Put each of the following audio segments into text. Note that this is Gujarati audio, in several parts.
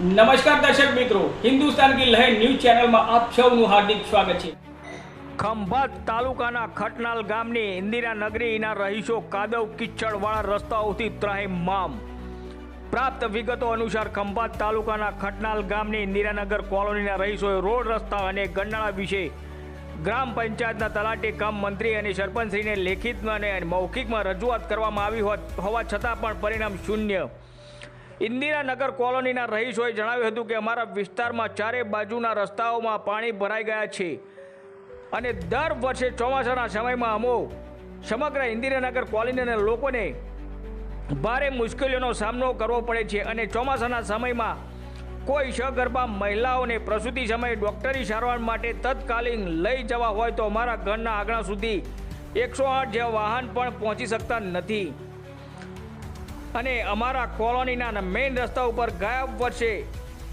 નમસ્કાર દર્શક મિત્રો. હિન્દુસ્તાન કી લહેર ન્યૂઝ ચેનલમાં આપ સૌનું હાર્દિક સ્વાગત છે. ખંભાત તાલુકાના ખટનાલ ગામની ઇન્દિરા નગરીના રહીશો કાદવ કિચડવાળા રસ્તાઓથી ત્રાહિમામ પ્રાપ્ત વિગતો અનુસાર ખંભાત તાલુકાના ખટનાલ ગામની ઇન્દિરાનગર કોલોનીના રહીશોએ રોડ રસ્તા અને ગંડાળા વિશે ગ્રામ પંચાયતના તલાટી કમ મંત્રી અને સરપંચશ્રીને લેખિતમાં અને મૌખિકમાં રજૂઆત કરવામાં આવી હોવા છતાં પણ પરિણામ શૂન્ય. ઇન્દિરાનગર કોલોનીના રહીશોએ જણાવ્યું હતું કે અમારા વિસ્તારમાં ચારે બાજુના રસ્તાઓમાં પાણી ભરાઈ ગયા છે. અને દર વર્ષે ચોમાસાના સમયમાં અમો સમગ્ર ઇન્દિરાનગર કોલોનીના લોકોને ભારે મુશ્કેલીઓનો સામનો કરવો પડે છે અને ચોમાસાના સમયમાં કોઈ સગર્ભા મહિલાઓને પ્રસૂતિ સમયે ડૉક્ટરી સારવાર માટે તત્કાલીન લઈ જવા હોય તો અમારા ઘરના આંગણા સુધી એકસો આઠ જેવા વાહન પણ પહોંચી શકતા નથી. અને અમારા કોલોનીના મેઇન રસ્તા ઉપર ગાયબ વર્ષે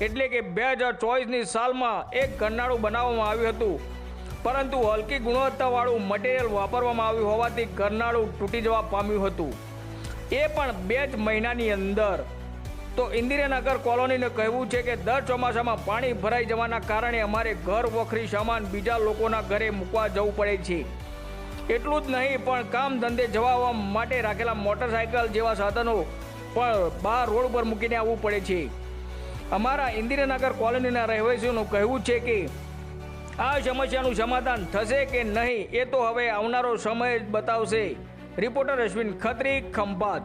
એટલે કે બે હજાર ચોવીસની સાલમાં એક ગરનાળું બનાવવામાં આવ્યું હતું. પરંતુ હલકી ગુણવત્તાવાળું મટીરિયલ વાપરવામાં આવ્યું હોવાથી ગરનાળું તૂટી જવા પામ્યું હતું. એ પણ બે જ મહિનાની અંદર. તો ઇન્દિરાનગર કોલોનીનું કહેવું છે કે દર ચોમાસામાં પાણી ભરાઈ જવાના કારણે અમારે ઘર વખરી સામાન બીજા લોકોના ઘરે મૂકવા જવું પડે છે. એટલું જ નહીં, પણ કામ ધંધે જવા માટે રાખેલા મોટરસાયકલ જેવા સાધનો પણ બહાર રોડ પર મૂકીને આવવું પડે છે. અમારા ઇન્દિરાનગર કોલોનીના રહેવાસીઓનું કહેવું છે કે, આ સમસ્યાનું સમાધાન થશે કે નહીં એ તો હવે આવનારો સમય જ બતાવશે. રિપોર્ટર અશ્વિન ખત્રી, ખંભાત.